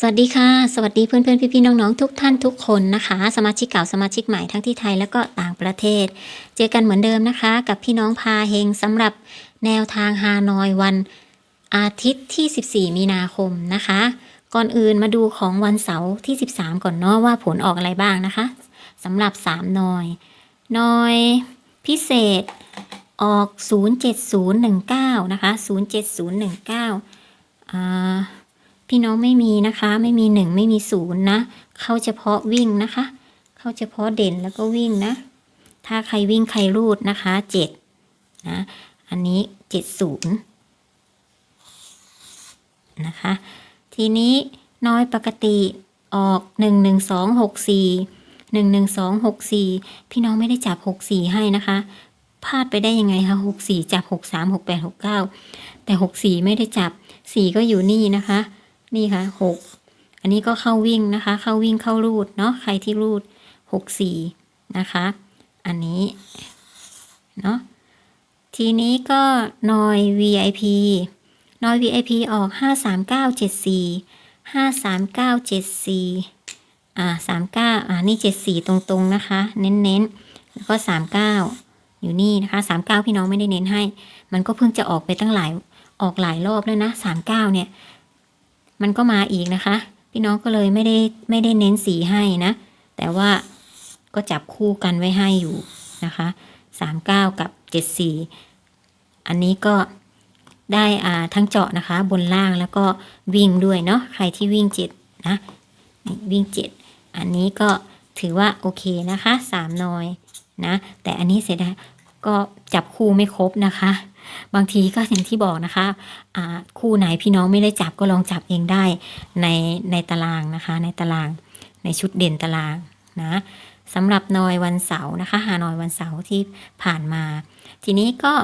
สวัสดีค่ะ สวัสดีเพื่อนเพื่อนพี่พี่ๆน้องๆ ทุกท่านทุกคนนะคะ สมาชิกเก่าสมาชิกใหม่ทั้งที่ไทยแล้วก็ต่างประเทศ เจอกันเหมือนเดิมนะคะ กับพี่น้องพาเฮงสำหรับแนวทางฮานอยวันอาทิตย์ที่ 14 มีนาคมนะคะ ก่อนอื่นมาดูของวันเสาร์ที่ 13 ก่อนเนาะว่าผลออกอะไรบ้างนะคะสำหรับ 3 นอย นอยพิเศษออก 07019 นะคะ 07019อ่า พี่น้องไม่มีนะคะ ไม่มีหนึ่งไม่มีศูนย์นะ เข้าเฉพาะวิ่งนะคะ เข้าเฉพาะเด่นแล้วก็วิ่งนะ ถ้าใครวิ่งใครรูดนะคะเจ็ดนะ อันนี้เจ็ดศูนย์นะคะ ทีนี้น้อยปกติออกหนึ่งหนึ่งสองหกสี่หนึ่งหนึ่งสองหกสี่พี่น้องไม่ได้จับหกสี่ให้นะคะ พลาดไปได้ยังไงคะหกสี่จับหกสามหกแปดหกเก้าแต่หกสี่ไม่ได้จับสี่ก็อยู่นี่นะคะ นี่ค่ะหกอันนี้ก็เข้าวิ่งนะคะ เข้าวิ่งเข้ารูดเนาะใครที่รูดหกสี่นะคะ อันนี้เนาะทีนี้ก็นอย VIP นอย VIP ออกห้าสามเก้าเจ็ดสี่ห้าสามเก้าเจ็ดสี่อ่าสามเก้าอ่านี่เจ็ดสี่ตรงๆนะคะ เน้นๆ แล้วก็สามเก้าอยู่นี่นะคะสามเก้าพี่น้องไม่ได้เน้นให้ มันก็เพิ่งจะออกไปตั้งหลายออกหลายรอบแล้วนะสามเก้าเนี่ย มันก็มาอีกนะคะ พี่น้องก็เลยไม่ได้ไม่ได้เน้นสีให้นะ แต่ว่าก็จับคู่กันไว้ให้อยู่นะคะสามเก้ากับเจ็ดสี่อันนี้ก็ได้อ่าทั้งเจาะนะคะ บนล่างแล้วก็วิ่งด้วยเนาะใครที่วิ่งเจ็ดนะวิ่งเจ็ดอันนี้ก็ถือว่าโอเคนะคะสามนอยนะ แต่อันนี้เสียดายก็จับคู่ไม่ครบนะคะ บางทีก็อย่างที่บอกนะคะคู่ไหนพี่น้องไม่ได้จับก็ลองจับเองได้ในในตารางนะคะ ในตารางในชุดเด่นตารางนะสำหรับนอยวันเสาร์นะคะหานอยวันเสาร์ที่ผ่านมา ทีนี้ก็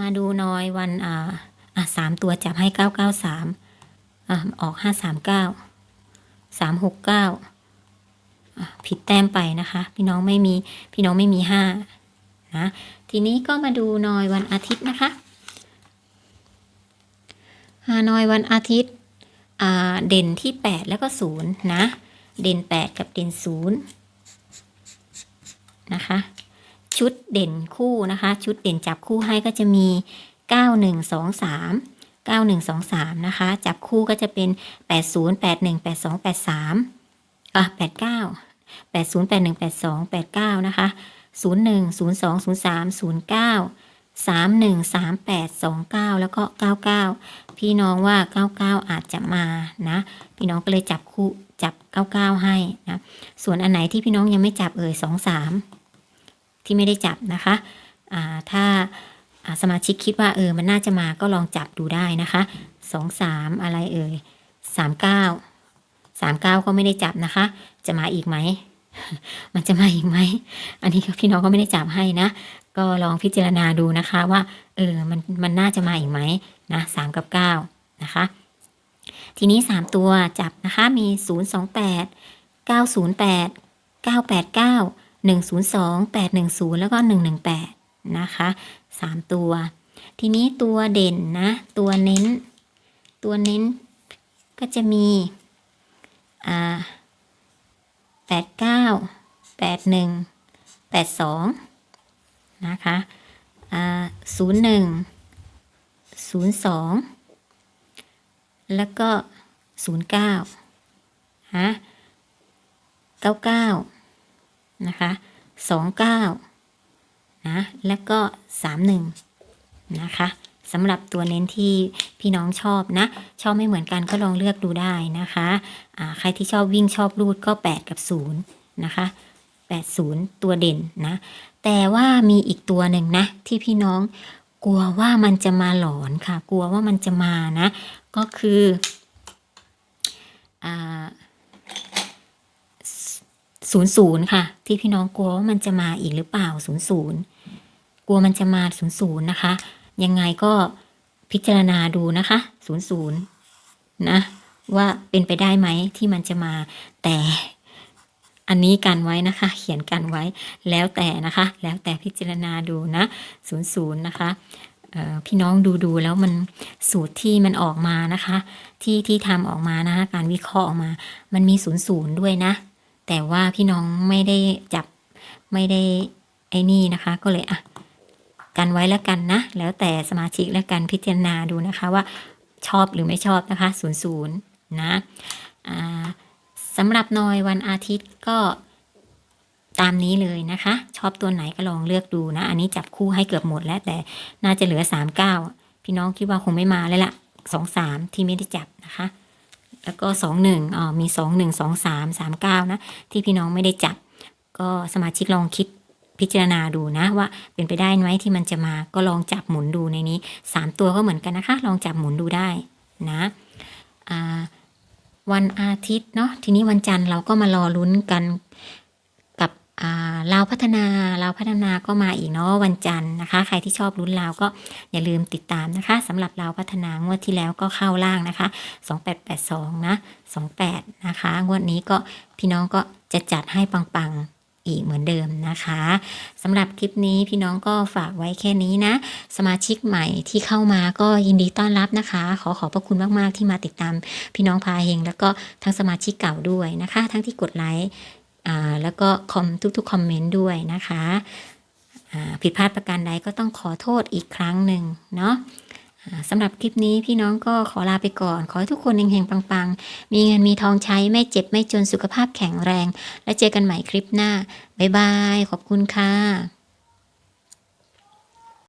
มาดูนอยวันอ่าอะสามตัวจับให้เก้าเก้าสามอะออกห้าสามเก้าสามหกเก้าผิดแต้มไปนะคะ พี่น้องไม่มีพี่น้องไม่มีห้านะ ทีนี้ก็มาดูนอยวันอาทิตย์นะคะฮานอยวันอาทิตย์เด่นที่ 8 แล้วก็ 0 นะ เด่น 8 กับเด่น 0 นะคะ ชุดเด่นคู่นะคะ ชุดเด่นจับคู่ให้ก็จะมี 9123 9123 นะคะ จับคู่ก็จะเป็น 80 81 82 83 อะ 89 80 81 82 89 นะคะ 01 02 03 09 31 38 29 แล้วก็ 99 พี่น้องว่า 99 อาจจะมานะ พี่น้องก็เลยจับคู่จับ 99 ให้นะ ส่วนอันไหนที่พี่น้องยังไม่จับเอ่ย 23 ที่ไม่ได้จับนะคะถ้าอ่าสมาชิกคิดว่าเออมันน่าจะมาก็ลองจับดูได้นะคะ 23 อะไรเอ่ย 39 39 ก็ไม่ได้จับนะคะ จะมาอีกไหม มันจะมาอีกไหม อันนี้พี่น้องก็ไม่ได้จับให้นะ ก็ลองพิจารณาดูนะคะว่า เออ มัน มันน่าจะมาอีกไหมนะสามกับเก้านะคะ ทีนี้สามตัวจับนะคะ มีศูนย์สองแปดเก้าศูนย์แปดเก้าแปดเก้าหนึ่งศูนย์สองแปดหนึ่งศูนย์แล้วก็หนึ่งหนึ่งแปดนะคะสามตัว ทีนี้ตัวเด่นนะ ตัวเน้น ตัวเน้นก็จะมี อ่า แปดเก้าแปดหนึ่งแปดสองนะคะศูนย์หนึ่งศูนย์สองแล้วก็ศูนย์เก้าฮะเก้าเก้านะคะสองเก้านะแล้วก็สามหนึ่งนะคะ สำหรับตัวเน้นที่พี่น้องชอบนะ ชอบไม่เหมือนกันก็ลองเลือกดูได้นะคะอ่าใครที่ชอบวิ่งชอบรูดก็ 8 กับ 0 นะคะ 80 ตัวเด่นนะ แต่ว่ามีอีกตัวหนึ่งนะ ที่พี่น้องกลัวว่ามันจะมาหลอนค่ะ กลัวว่ามันจะมานะ ก็คืออศูนย์ศูนย์ค่ะ ที่พี่น้องกลัวว่ามันจะมาอีกหรือเปล่าศูนย์ศูนย์กลัวมันจะมาศูนย์ศูนย์นะคะ ยังไงก็พิจารณาดูนะคะศูนย์นะว่าเป็นไปได้ไหมที่มันจะมาแต่อันนี้กันไว้นะคะ เขียนกันไว้แล้วแต่นะคะ แล้วแต่พิจารณาดูนะศูนย์ศูนย์นะคะพี่น้องดูดูแล้วมันสูตรที่มันออกมานะคะ ที่ที่ทำออกมานะคะการวิเคราะห์ออกมา มันมีศูนย์ศูนย์ด้วยนะ แต่ว่าพี่น้องไม่ได้จับไม่ได้ไอ้นี่นะคะ ก็เลยอะ กันไว้แล้วกันนะ แล้วแต่สมาชิกและกันพิจารณาดูนะคะว่าชอบหรือไม่ชอบนะคะศูนย์ศูนย์นะสำหรับนอยวันอาทิตย์ก็ตามนี้เลยนะคะ ชอบตัวไหนก็ลองเลือกดูนะ อันนี้จับคู่ให้เกือบหมดแล้วแต่น่าจะเหลือสามเก้าพี่น้องคิดว่าคงไม่มาเลยละสองสามที่ไม่ได้จับนะคะ แล้วก็สองหนึ่งอ๋อมีสองหนึ่งสองสามสามเก้านะ ที่พี่น้องไม่ได้จับ ก็สมาชิกลองคิด พิจารณาดูนะว่าเป็นไปได้ไหมที่มันจะมาก็ลองจับหมุนดูในนี้สามตัวก็เหมือนกันนะคะ ลองจับหมุนดูได้นะวันอาทิตย์เนาะทีนี้วันจันทร์เราก็มารอลุ้นกันกับลาวพัฒนาลาวพัฒนาก็มาอีกเนาะวันจันทร์นะคะ ใครที่ชอบลุ้นลาวก็อย่าลืมติดตามนะคะสำหรับลาวพัฒนางวดที่แล้วก็เข้าล่างนะคะ 2882นะ28 นะคะ งวดนี้ก็พี่น้องก็จะจัดให้ปังๆ อีกเหมือนเดิมนะคะสำหรับคลิปนี้พี่น้องก็ฝากไว้แค่นี้นะ สมาชิกใหม่ที่เข้ามาก็ยินดีต้อนรับนะคะ ขอขอบพระคุณมากๆที่มาติดตามพี่น้องพาเฮงแล้วก็ทั้งสมาชิกเก่าด้วยนะคะ ทั้งที่กดไลค์อ่าแล้วก็คอมทุกๆคอมเมนต์ด้วยนะคะผิดพลาดประการใดก็ต้องขอโทษอีกครั้งหนึ่งเนาะ สำหรับคลิปนี้พี่น้องก็ขอลาไปก่อน ขอให้ทุกคนเฮงๆปังๆ มีเงินมีทองใช้ไม่เจ็บไม่จนสุขภาพแข็งแรง และเจอกันใหม่คลิปหน้า บ๊ายบาย ขอบคุณค่ะ